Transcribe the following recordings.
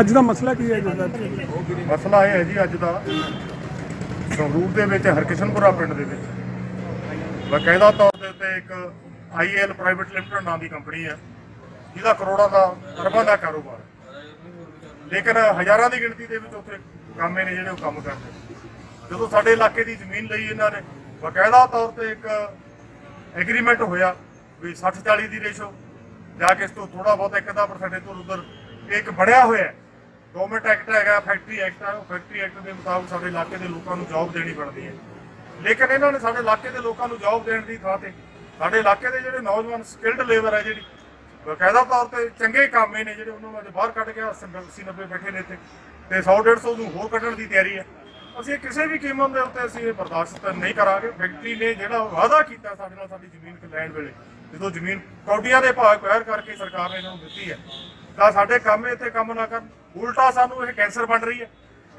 ਅੱਜ ਦਾ ਮਸਲਾ ਕੀ ਹੈ ਜੀ ਮਸਲਾ ਇਹ ਹੈ ਜੀ ਅੱਜ ਦਾ ਸੰਗਰੂਰ ਦੇ ਵਿੱਚ, ਹਰਕਿਸ਼ਨਪੁਰਾ ਪਿੰਡ ਦੇ ਵਿੱਚ। ਬਕਾਇਦਾ ਤੌਰ ਦੇ ਉੱਤੇ ਇੱਕ ਆਈਐਲ ਪ੍ਰਾਈਵੇਟ ਲਿਮਟਿਡ ਨਾਂ ਦੀ ਕੰਪਨੀ ਹੈ। ਜਿਹਦਾ ਕਰੋੜਾਂ ਦਾ ਅਰਬਾਂ ਦਾ ਕਾਰੋਬਾਰ ਲੇਕਿਨ ਹਜ਼ਾਰਾਂ ਦੀ ਗਿਣਤੀ ਦੇ ਵਿੱਚ ਉੱਥੇ ਕਾਮੇ ਨੇ ਜਿਹੜੇ ਉਹ ਕੰਮ ਕਰਦੇ ਜਦੋਂ ਸਾਡੇ ਇਲਾਕੇ ਦੀ ਜ਼ਮੀਨ ਲਈ ਇਹਨਾਂ ਨੇ ਬਕਾਇਦਾ ਤੌਰ ਤੇ ਇੱਕ ਐਗਰੀਮੈਂਟ ਹੋਇਆ ਵੀ 60 40 ਦੀ ਰੇਸ਼ੋ, ਜਾ ਕੇ ਇਸ ਤੋਂ ਥੋੜਾ ਬਹੁਤ ਇੱਕ ਅੱਧਾ ਪਰਸੈਂਟ ਇੱਧਰ ਉੱਧਰ ਇੱਕ ਬਣਿਆ ਹੋਇਆ ਹੈ। ਗਵਰਨਮੈਂਟ ਐਕਟ ਹੈਗਾ ਫੈਕਟਰੀ ਐਕਟ ਹੈ ਉਹ ਫੈਕਟਰੀ ਐਕਟ ਦੇ ਮੁਤਾਬਕ ਸਾਡੇ ਇਲਾਕੇ ਦੇ ਲੋਕਾਂ ਨੂੰ ਜੌਬ ਦੇਣੀ ਬਣਦੀ ਹੈ। ਲੇਕਿਨ ਇਹਨਾਂ ਨੇ ਸਾਡੇ ਇਲਾਕੇ ਦੇ ਲੋਕਾਂ ਨੂੰ ਜੌਬ ਦੇਣ ਦੀ ਥਾਂ ਤੇ ਸਾਡੇ ਇਲਾਕੇ ਦੇ ਜਿਹੜੇ ਨੌਜਵਾਨ ਸਕਿਲਡ ਲੇਬਰ ਹੈ ਜਿਹੜੀ, ਬਕਾਇਦਾ ਤੌਰ ਤੇ ਚੰਗੇ ਕਾਮੇ ਨੇ ਜਿਹੜੇ ਉਹਨਾਂ ਨੂੰ ਅੱਜ ਬਾਹਰ ਕੱਢ ਕੇ 80 90 ਬੈਠੇ ਨੇ ਇੱਥੇ ਤੇ 100 150 ਨੂੰ ਹੋਰ ਕੱਢਣ ਦੀ ਤਿਆਰੀ ਹੈ। ਅਸੀਂ ਕਿਸੇ ਵੀ ਕੀਮਤ ਦੇ ਉੱਤੇ ਅਸੀਂ ਇਹ ਬਰਦਾਸ਼ਤ ਨਹੀਂ ਕਰਾਂਗੇ। ਫੈਕਟਰੀ ਨੇ ਜਿਹੜਾ ਵਾਅਦਾ ਕੀਤਾ ਸਾਡੇ ਨਾਲ ਸਾਡੀ ਜ਼ਮੀਨ ਲੈਣ ਵੇਲੇ, ਜਦੋਂ ਜ਼ਮੀਨ ਕੌਡੀਆਂ ਦੇ ਭਾਅ ਕੁਐਰ ਕਰਕੇ ਸਰਕਾਰ ਨੇ ਇਹਨਾਂ ਨੂੰ ਦਿੱਤੀ ਹੈ ਤਾਂ ਸਾਡੇ ਕੰਮ ਇੱਥੇ ਕੰਮ ਨਾ ਕਰਨ। ਉਲਟਾ ਸਾਨੂੰ ਇਹ ਕੈਂਸਰ ਬਣ ਰਹੀ ਹੈ।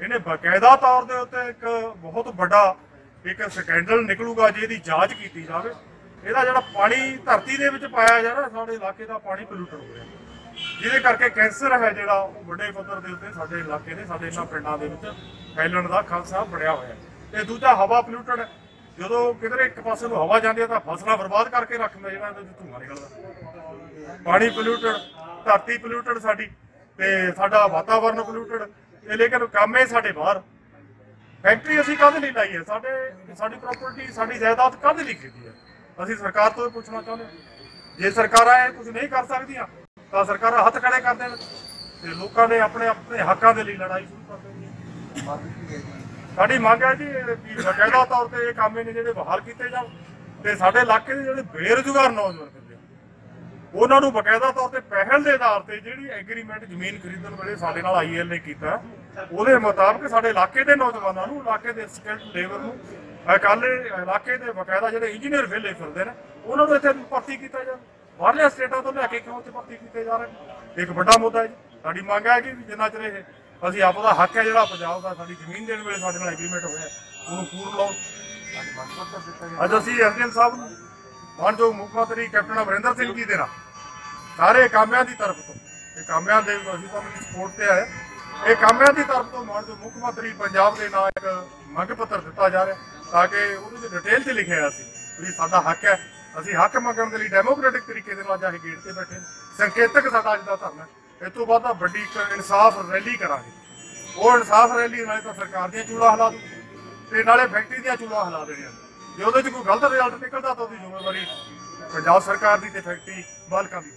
ਇਹਨੇ ਬਕਾਇਦਾ ਤੌਰ ਦੇ ਉੱਤੇ ਇੱਕ ਬਹੁਤ ਵੱਡਾ ਇੱਕ ਸਕੈਂਡਲ ਨਿਕਲੂਗਾ ਜੇ ਇਹਦੀ ਜਾਂਚ ਕੀਤੀ ਜਾਵੇ। ਇਹਦਾ ਜਿਹੜਾ ਪਾਣੀ ਧਰਤੀ ਦੇ ਵਿੱਚ ਪਾਇਆ ਜਾ ਰਿਹਾ, ਸਾਡੇ ਇਲਾਕੇ ਦਾ ਪਾਣੀ ਪੋਲੂਟਡ ਹੋ ਰਿਹਾ। ਜਿਹਦੇ ਕਰਕੇ ਕੈਂਸਰ ਹੈ ਜਿਹੜਾ, ਉਹ ਵੱਡੇ ਪੱਧਰ ਦੇ ਉੱਤੇ ਸਾਡੇ ਇਲਾਕੇ ਦੇ, ਸਾਡੇ ਇਹਨਾਂ ਪਿੰਡਾਂ ਦੇ ਵਿੱਚ ਫੈਲਣ ਦਾ ਖਾਲਸਾ ਬਣਿਆ ਹੋਇਆ ਹੈ। ਤੇ ਦੂਜਾ ਹਵਾ ਪੋਲੂਟਡ ਹੈ। ਜਦੋਂ ਕਿਧਰੇ ਇੱਕ ਪਾਸੇ ਨੂੰ ਹਵਾ ਜਾਂਦੀ ਹੈ ਤਾਂ ਫਸਲਾਂ ਬਰਬਾਦ ਕਰਕੇ ਰੱਖਦਾ ਜਿਹੜਾ ਇਹਦੇ ਵਿੱਚ ਧੂੰਆਂ ਨਿਕਲਦਾ। ਪਾਣੀ ਪੋਲੂਟਡ ਧਰਤੀ ਪੋਲੂਟਡ ਸਾਡੀ ਤੇ ਸਾਡਾ ਵਾਤਾਵਰਨ ਪੋਲੂਟਡ ਤੇ ਲੇਕਿਨ ਕੰਮ ਇਹ ਸਾਡੇ ਬਾਹਰ। ਫੈਕਟਰੀ ਅਸੀਂ ਕਾਹਦੇ ਲਈ ਲਾਈ ਹੈ। ਸਾਡੇ, ਸਾਡੀ ਪ੍ਰਾਪਰਟੀ ਸਾਡੀ ਜਾਇਦਾਦ ਕਾਹਦੇ ਲਈ ਖਰੀਦੀ ਹੈ। ਅਸੀਂ ਸਰਕਾਰ ਤੋਂ ਪੁੱਛਣਾ ਚਾਹੁੰਦੇ ਜੇ ਸਰਕਾਰਾਂ ਇਹ ਕੁਝ ਨਹੀਂ ਕਰ ਸਕਦੀਆਂ, ਤਾਂ ਸਰਕਾਰਾਂ ਹੱਥ ਖੜੇ ਕਰ ਦੇਣ ਤੇ ਲੋਕਾਂ ਨੇ ਆਪਣੇ ਆਪਣੇ ਹੱਕਾਂ ਦੇ ਲਈ ਲੜਾਈ ਸ਼ੁਰੂ ਕਰ ਦੇਣੀ ਸਾਡੀ ਮੰਗ ਹੈ ਜੀ ਕਿ ਬਕਾਇਦਾ ਤੌਰ ਤੇ ਇਹ ਕਾਮੇ ਨੇ ਜਿਹੜੇ ਬਹਾਲ ਕੀਤੇ ਜਾਣ ਤੇ ਸਾਡੇ ਇਲਾਕੇ ਦੇ ਜਿਹੜੇ ਬੇਰੁਜ਼ਗਾਰ ਨੌਜਵਾਨ ਬੰਦੇ ਉਹਨਾਂ ਨੂੰ ਬਕਾਇਦਾ ਤੌਰ ਤੇ ਪਹਿਲ ਦੇ ਆਧਾਰ ਤੇ ਜਿਹੜੀ ਐਗਰੀਮੈਂਟ ਜ਼ਮੀਨ ਖਰੀਦਣ ਵੇਲੇ ਸਾਡੇ ਨਾਲ ਆਈਐਲ ਨੇ ਕੀਤਾ, ਉਹਦੇ ਮੁਤਾਬਕ ਸਾਡੇ ਇਲਾਕੇ ਦੇ ਨੌਜਵਾਨਾਂ ਨੂੰ, ਇਲਾਕੇ ਦੇ ਸਕਿਲਡ ਲੇਬਰ ਨੂੰ, ਅਕਾਲੇ ਇਲਾਕੇ ਦੇ ਬਕਾਇਦਾ ਜਿਹੜੇ ਇੰਜੀਨੀਅਰ ਵਿਹਲੇ ਫਿਰਦੇ ਨੇ, ਉਹਨਾਂ ਨੂੰ ਇੱਥੇ ਭਰਤੀ ਕੀਤਾ ਜਾਵੇ ਬਾਹਰਲੇ ਸਟੇਟਾਂ ਤੋਂ ਲੈ ਕੇ ਕਿਉਂ ਇੱਥੇ ਭਰਤੀ ਕੀਤੇ ਜਾ ਰਹੇ ਨੇ? ਇੱਕ ਵੱਡਾ ਮੁੱਦਾ ਹੈ ਜੀ, ਸਾਡੀ ਮੰਗ ਹੈ ਕਿ ਜਿੰਨਾ ਚਿਰ ਇਹ ਅਸੀਂ ਆਪ ਦਾ ਹੱਕ ਹੈ ਜਿਹੜਾ ਪੰਜਾਬ ਦਾ, ਸਾਡੀ ਜ਼ਮੀਨ ਦੇਣ ਵੇਲੇ ਸਾਡੇ ਨਾਲ ਐਗਰੀਮੈਂਟ ਹੋਇਆ। ਉਹਨੂੰ ਪੂਰਨ ਲਾਉਣ ਅੱਜ ਅਸੀਂ ਐਸਡੀਐਮ ਸਾਹਿਬ ਨੂੰ ਮਾਨਯੋਗ ਮੁੱਖ ਮੰਤਰੀ ਕੈਪਟਨ ਅਮਰਿੰਦਰ ਸਿੰਘ ਜੀ ਦੇ ਨਾਲ ਸਾਰੇ ਕਾਮਿਆਂ ਦੀ ਤਰਫ ਤੋਂ, ਇਹ ਕਾਮਿਆਂ ਦੇ ਅਸੀਂ ਤਾਂ ਆਪਣੀ ਸਪੋਰਟ ਤੇ ਆਏ। ਇਹ ਕਾਮਿਆਂ ਦੀ ਤਰਫ ਤੋਂ ਮਾਨਯੋਗ ਮੁੱਖ ਮੰਤਰੀ ਪੰਜਾਬ ਦੇ ਨਾਲ ਇੱਕ ਮੰਗ ਪੱਤਰ ਦਿੱਤਾ ਜਾ ਰਿਹਾ ਤਾਂ ਕਿ ਉਹਦੇ ਵਿੱਚ ਡਿਟੇਲ 'ਚ ਲਿਖਿਆ ਹੋਇਆ ਸੀ ਵੀ ਸਾਡਾ ਹੱਕ ਹੈ। ਅਸੀਂ ਹੱਕ ਮੰਗਣ ਦੇ ਲਈ ਡੈਮੋਕ੍ਰੈਟਿਕ ਤਰੀਕੇ ਦੇ ਨਾਲ ਅੱਜ ਕੇ ਗੇਟ ਤੇ ਬੈਠੇ ਸੰਕੇਤਕ ਸਾਡਾ ਅੱਜ ਦਾ ਧਰਨਾ ਹੈ। ਇਸ ਤੋਂ ਬਾਅਦ ਤਾਂ ਵੱਡੀ ਇੱਕ ਇਨਸਾਫ ਰੈਲੀ ਕਰਾਂਗੇ। ਉਹ ਇਨਸਾਫ ਰੈਲੀ ਨਾਲੇ ਤਾਂ ਸਰਕਾਰ ਦੀਆਂ ਚੂੜਾ ਹਲਾ ਦੂ ਤੇ ਨਾਲੇ ਫੈਕਟਰੀ ਦੀਆਂ ਚੂੜਾ ਹਲਾ ਦੇਣੀਆਂ। ਜੇ ਉਹਦੇ 'ਚ ਕੋਈ ਗਲਤ ਰਿਜ਼ਲਟ ਨਿਕਲਦਾ ਤਾਂ ਉਹਦੀ ਜ਼ਿੰਮੇਵਾਰੀ ਪੰਜਾਬ ਸਰਕਾਰ ਦੀ ਤੇ ਫੈਕਟਰੀ ਮਾਲਕਾਂ ਦੀ